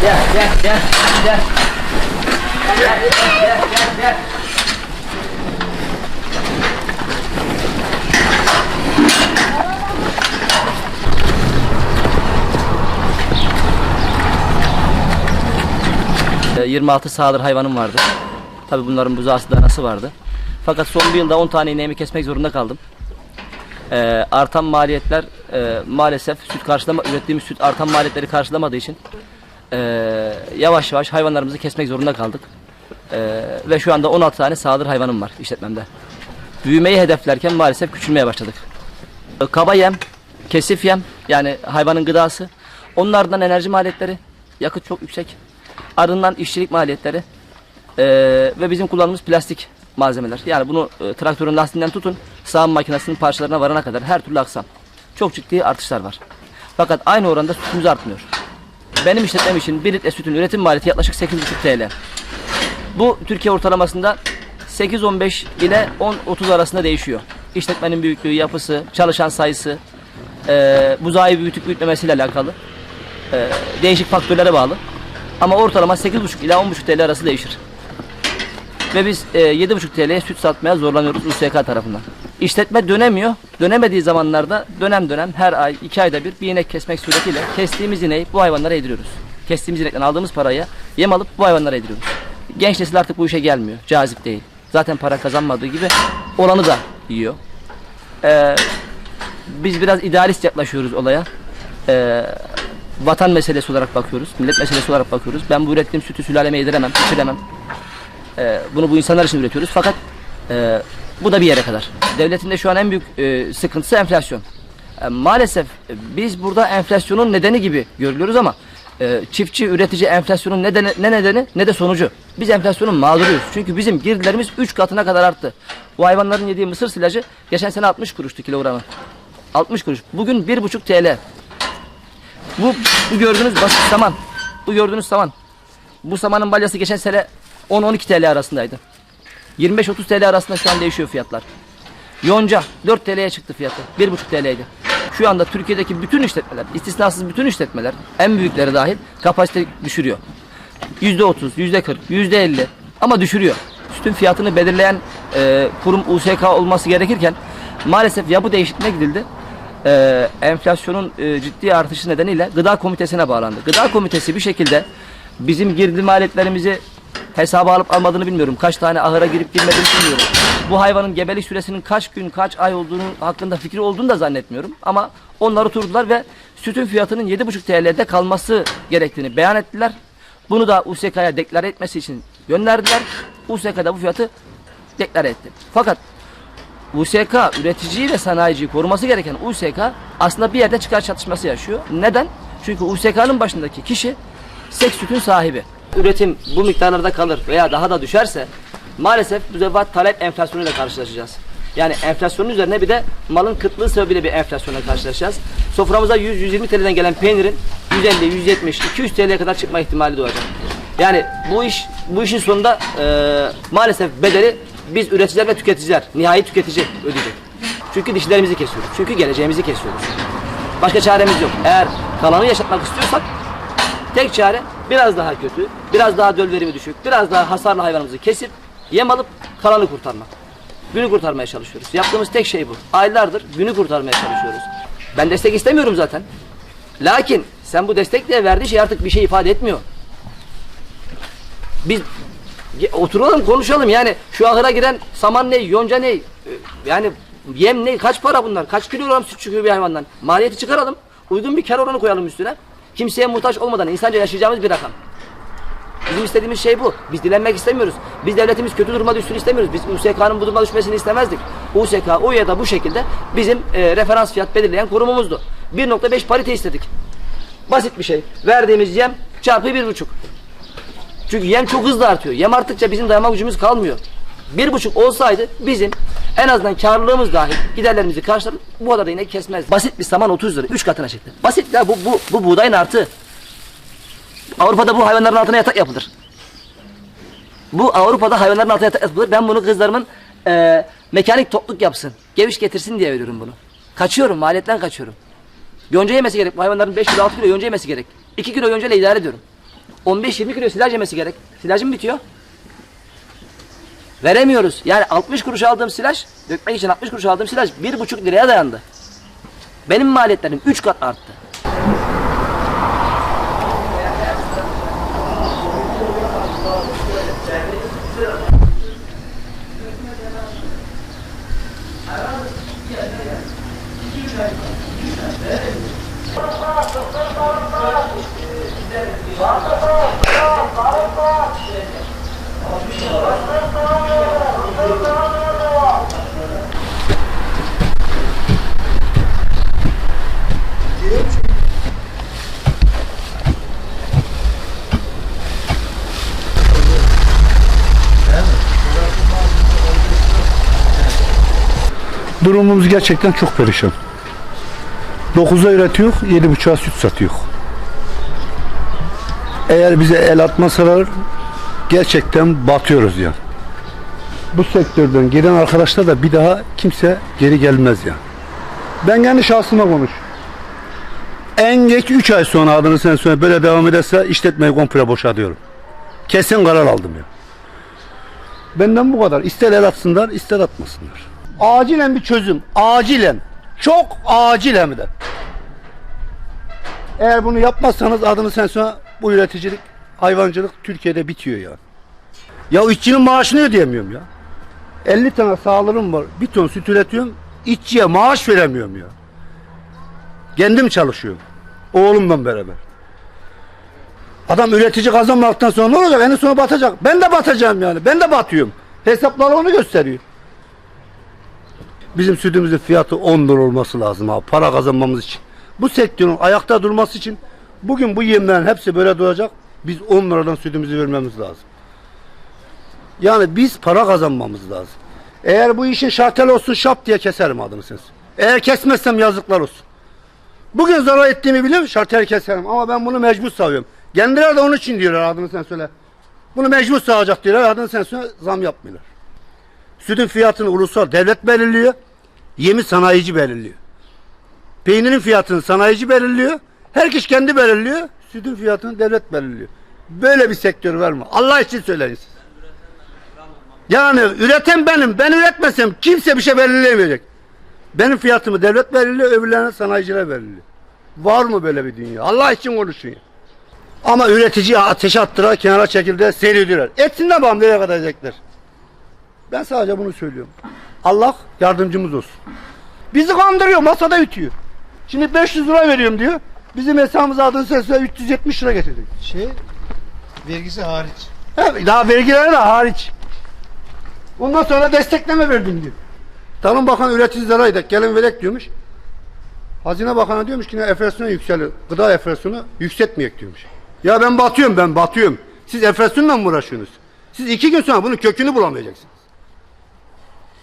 Gel gel gel gel. Gel gel gel gel. Ee, 26 sağdır hayvanım vardı. Tabii bunların buzağısı danası vardı. Fakat son bir yılda 10 tane ineğimi kesmek zorunda kaldım. Ee, artan maliyetler e, maalesef süt karşılama ürettiğimiz süt artan maliyetleri karşılamadığı için e, yavaş yavaş hayvanlarımızı kesmek zorunda kaldık. E, ve şu anda 16 tane sağdır hayvanım var işletmemde. Büyümeyi hedeflerken maalesef küçülmeye başladık. E, Kaba yem, kesif yem yani hayvanın gıdası. Onlardan enerji maliyetleri, yakıt çok yüksek. Ardından işçilik maliyetleri e, ve bizim kullandığımız plastik malzemeler. Yani bunu e, traktörün lastiğinden tutun sağım makinesinin parçalarına varana kadar her türlü aksam. Çok ciddi artışlar var. Fakat aynı oranda sütümüz artmıyor. Benim işletmem için 1 litre sütün üretim maliyeti yaklaşık 8,5 TL. Bu Türkiye ortalamasında 8-15 ile 10-30 arasında değişiyor. İşletmenin büyüklüğü, yapısı, çalışan sayısı, e, buzağı büyütüp büyütmemesiyle alakalı e, değişik faktörlere bağlı. Ama ortalama 8,5 ila 10,5 TL arası değişir. Ve biz e, 7,5 TL'ye süt satmaya zorlanıyoruz USK tarafından. İşletme dönemiyor. Dönemediği zamanlarda dönem dönem her ay, iki ayda bir bir inek kesmek suretiyle kestiğimiz ineği bu hayvanlara yediriyoruz. Kestiğimiz inekten aldığımız paraya yem alıp bu hayvanlara yediriyoruz. Genç nesil artık bu işe gelmiyor. Cazip değil. Zaten para kazanmadığı gibi olanı da yiyor. Ee, biz biraz idealist yaklaşıyoruz olaya. Ee, vatan meselesi olarak bakıyoruz. Millet meselesi olarak bakıyoruz. Ben bu ürettiğim sütü sülaleme yediremem, içiremem. Ee, bunu bu insanlar için üretiyoruz. Fakat e, bu da bir yere kadar. Devletin de şu an en büyük e, sıkıntısı enflasyon. E, maalesef e, biz burada enflasyonun nedeni gibi görülüyoruz ama e, çiftçi, üretici enflasyonun nedeni, ne nedeni ne de sonucu. Biz enflasyonun mağduruyuz. Çünkü bizim girdilerimiz 3 katına kadar arttı. Bu hayvanların yediği mısır silajı geçen sene 60 kuruştu kilogramı. 60 kuruş. Bugün 1,5 TL. Bu, bu gördüğünüz basit saman. Bu gördüğünüz saman. Bu samanın balyası geçen sene 10-12 TL arasındaydı. 25-30 TL arasında şu an değişiyor fiyatlar. Yonca 4 TL'ye çıktı fiyatı. 1,5 TL'ydi. Şu anda Türkiye'deki bütün işletmeler, istisnasız bütün işletmeler, en büyükleri dahil kapasite düşürüyor. %30, %40, %50 ama düşürüyor. Sütün fiyatını belirleyen e, kurum USK olması gerekirken maalesef ya bu değişikliğine gidildi e, enflasyonun e, ciddi artışı nedeniyle gıda komitesine bağlandı. Gıda komitesi bir şekilde bizim girdi maliyetlerimizi hesaba alıp almadığını bilmiyorum. Kaç tane ahıra girip girmediğini bilmiyorum. Bu hayvanın gebelik süresinin kaç gün kaç ay olduğunu hakkında fikri olduğunu da zannetmiyorum. Ama onlar oturdular ve sütün fiyatının 7,5 TL'de kalması gerektiğini beyan ettiler. Bunu da USK'ya deklar etmesi için gönderdiler. USK da bu fiyatı deklar etti. Fakat USK üreticiyi ve sanayiciyi koruması gereken USK aslında bir yerde çıkar çatışması yaşıyor. Neden? Çünkü USK'nın başındaki kişi seks sütün sahibi. Üretim bu miktarlarda kalır veya daha da düşerse maalesef bu sefer talep enflasyonuyla karşılaşacağız. Yani enflasyonun üzerine bir de malın kıtlığı sebebiyle bir enflasyonla karşılaşacağız. Soframıza 100-120 TL'den gelen peynirin 150, 170, 200 TL'ye kadar çıkma ihtimali doğacak. Yani bu iş bu işin sonunda eee, maalesef bedeli biz üreticiler ve tüketiciler, nihai tüketici ödeyecek. Çünkü dişlerimizi kesiyoruz. Çünkü geleceğimizi kesiyoruz. Başka çaremiz yok. Eğer kalanı yaşatmak istiyorsak tek çare biraz daha kötü, biraz daha döl verimi düşük, biraz daha hasarlı hayvanımızı kesip yem alıp kalanı kurtarmak. Günü kurtarmaya çalışıyoruz. Yaptığımız tek şey bu. Aylardır günü kurtarmaya çalışıyoruz. Ben destek istemiyorum zaten. Lakin sen bu destekle verdiği şey artık bir şey ifade etmiyor. Biz oturalım konuşalım yani şu ahıra giren saman ne, yonca ne, e, yani yem ne, kaç para bunlar, kaç kilogram süt çıkıyor bir hayvandan. Maliyeti çıkaralım, uygun bir kar oranı koyalım üstüne. Kimseye muhtaç olmadan insanca yaşayacağımız bir rakam. Bizim istediğimiz şey bu. Biz dilenmek istemiyoruz. Biz devletimiz kötü duruma düşsün istemiyoruz. Biz USK'nın bu duruma düşmesini istemezdik. USK o ya da bu şekilde bizim e, referans fiyat belirleyen kurumumuzdu. 1.5 parite istedik. Basit bir şey. Verdiğimiz yem çarpı 1.5. Çünkü yem çok hızlı artıyor. Yem arttıkça bizim dayanma gücümüz kalmıyor. Bir buçuk olsaydı bizim en azından karlılığımız dahil giderlerimizi karşılayıp bu kadar da inek kesmez. Basit bir saman 30 lira. 3 katına çıktı. Basit ya bu, bu, bu buğdayın artı. Avrupa'da bu hayvanların altına yatak yapılır. Bu Avrupa'da hayvanların altına yatak yapılır. Ben bunu kızlarımın eee, mekanik topluk yapsın. Geviş getirsin diye veriyorum bunu. Kaçıyorum maliyetten kaçıyorum. Yonca yemesi gerek. Bu hayvanların 5 kilo 6 kilo yonca yemesi gerek. 2 kilo yonca ile idare ediyorum. 15-20 kilo silaj yemesi gerek. Silajım bitiyor. Veremiyoruz. Yani 60 kuruş aldığım silaj, dökmek için 60 kuruş aldığım silaj 1,5 liraya dayandı. Benim maliyetlerim 3 kat arttı. Durumumuz gerçekten çok perişan. 9'a üretiyor, 7.5'a süt satıyor. Eğer bize el atmasalar gerçekten batıyoruz ya. Bu sektörden gelen arkadaşlar da bir daha kimse geri gelmez ya. Ben kendi şahsıma konuş. En geç 3 ay sonra adını sen söyle böyle devam ederse işletmeyi komple boşatıyorum. Kesin karar aldım ya. Benden bu kadar. İster el atsınlar, ister atmasınlar. Acilen bir çözüm. Acilen. Çok acil hem de. Eğer bunu yapmazsanız adını sen sonra bu üreticilik, hayvancılık Türkiye'de bitiyor ya. Ya işçinin maaşını ödeyemiyorum ya. 50 tane sağlığım var. Bir ton süt üretiyorum. İşçiye maaş veremiyorum ya. Kendim çalışıyorum. Oğlumla beraber. Adam üretici kazanmaktan sonra ne olacak? En sona batacak. Ben de batacağım yani. Ben de batıyorum. Hesaplar onu gösteriyor. Bizim sütümüzün fiyatı 10 lira olması lazım abi. Para kazanmamız için. Bu sektörün ayakta durması için bugün bu yemlerin hepsi böyle duracak. Biz 10 liradan sütümüzü vermemiz lazım. Yani biz para kazanmamız lazım. Eğer bu işin şartel olsun şap diye keserim adını siz. Eğer kesmezsem yazıklar olsun. Bugün zarar ettiğimi biliyorum şartel keserim ama ben bunu mecbur sayıyorum. Kendileri de onun için diyorlar adını sen söyle. Bunu mecbur sağacak diyorlar adını sen söyle zam yapmıyorlar. Sütün fiyatını ulusal devlet belirliyor. Yemi sanayici belirliyor. Peynirin fiyatını sanayici belirliyor. Herkes kendi belirliyor. Sütün fiyatını devlet belirliyor. Böyle bir sektör var mı? Allah için söyleyin siz. Yani üreten benim. Ben üretmesem kimse bir şey belirleyemeyecek. Benim fiyatımı devlet belirliyor, öbürlerine sanayiciler belirliyor. Var mı böyle bir dünya? Allah için konuşun ya. Ama üreticiye ateş attılar, kenara çekildi, seyrediyorlar. Etsinler bakalım nereye kadar edecekler. Ben sadece bunu söylüyorum. Allah yardımcımız olsun. Bizi kandırıyor, masada ütüyor. Şimdi 500 lira veriyorum diyor. Bizim hesabımız adını sesle 370 lira getirdik. Şey, vergisi hariç. He, daha vergileri de hariç. Ondan sonra destekleme verdim diyor. Tarım Bakanı üreticilere aydık, gelin verek diyormuş. Hazine Bakanı diyormuş ki ne enflasyonu yükselir. Gıda enflasyonu yükseltmeyek diyormuş. Ya ben batıyorum ben batıyorum. Siz enflasyonla mı uğraşıyorsunuz? Siz iki gün sonra bunun kökünü bulamayacaksınız.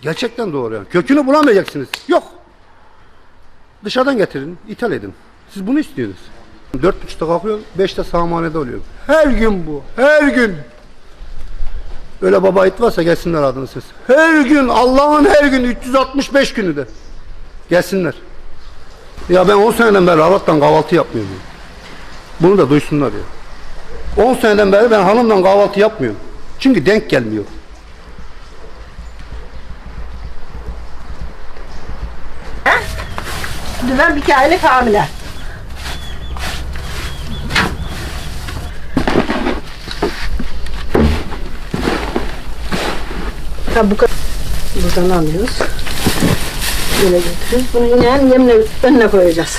Gerçekten doğru yani. Kökünü bulamayacaksınız. Yok. Dışarıdan getirin, ithal edin. Siz bunu istiyorsunuz. Dört buçukta kalkıyorum, beşte sağmanede oluyorum. Her gün bu, her gün. Öyle baba it varsa gelsinler adını siz. Her gün, Allah'ın her gün 365 günü de. Gelsinler. Ya ben 10 seneden beri Allah'tan kahvaltı yapmıyorum. ya. Bunu da duysunlar ya. 10 seneden beri ben hanımla kahvaltı yapmıyorum. Çünkü denk gelmiyor. Ben bir aylık hamile. Ha bu kadar. Buradan alıyoruz. Böyle götürüyoruz. Bunu yine yemle önüne koyacağız.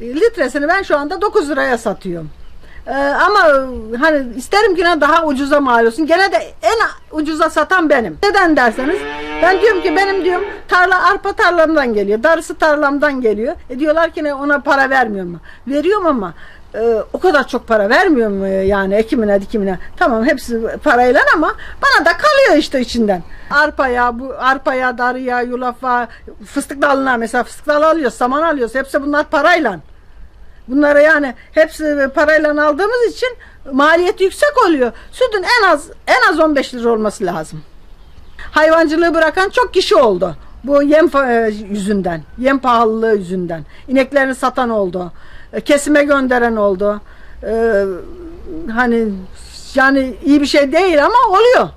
Litresini ben şu anda 9 liraya satıyorum. Ee, ama hani isterim ki daha ucuza mal olsun. Gene de en ucuza satan benim. Neden derseniz ben diyorum ki benim diyorum tarla arpa tarlamdan geliyor. Darısı tarlamdan geliyor. E diyorlar ki ne ona para vermiyor mu? Veriyorum ama e, o kadar çok para vermiyorum e, yani ekimine dikimine. Tamam hepsi parayla ama bana da kalıyor işte içinden. Arpaya, bu arpaya, darıya, yulafa, fıstık dalına mesela fıstık dalı alıyoruz, saman alıyoruz. Hepsi bunlar parayla. Bunlara yani hepsi parayla aldığımız için maliyeti yüksek oluyor. Sütün en az en az 15 lira olması lazım. Hayvancılığı bırakan çok kişi oldu. Bu yem e, yüzünden, yem pahalılığı yüzünden. İneklerini satan oldu. e, Kesime gönderen oldu. Ee, hani yani iyi bir şey değil ama oluyor.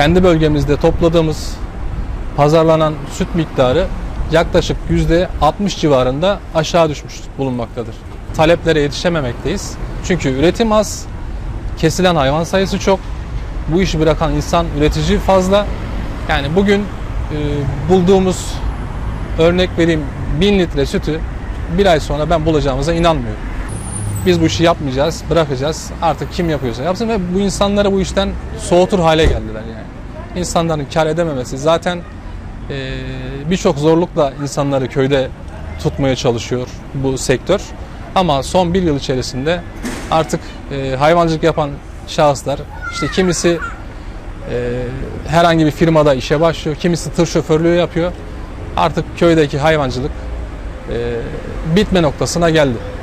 Kendi bölgemizde topladığımız pazarlanan süt miktarı yaklaşık %60 civarında aşağı düşmüş bulunmaktadır. Taleplere yetişememekteyiz. Çünkü üretim az, kesilen hayvan sayısı çok, bu işi bırakan insan üretici fazla. Yani bugün e, bulduğumuz örnek vereyim 1000 litre sütü bir ay sonra ben bulacağımıza inanmıyorum. Biz bu işi yapmayacağız, bırakacağız. Artık kim yapıyorsa yapsın ve bu insanları bu işten soğutur hale geldiler yani. İnsanların kar edememesi zaten e, birçok zorlukla insanları köyde tutmaya çalışıyor bu sektör. Ama son bir yıl içerisinde artık e, hayvancılık yapan şahıslar işte kimisi e, herhangi bir firmada işe başlıyor, kimisi tır şoförlüğü yapıyor. Artık köydeki hayvancılık e, bitme noktasına geldi.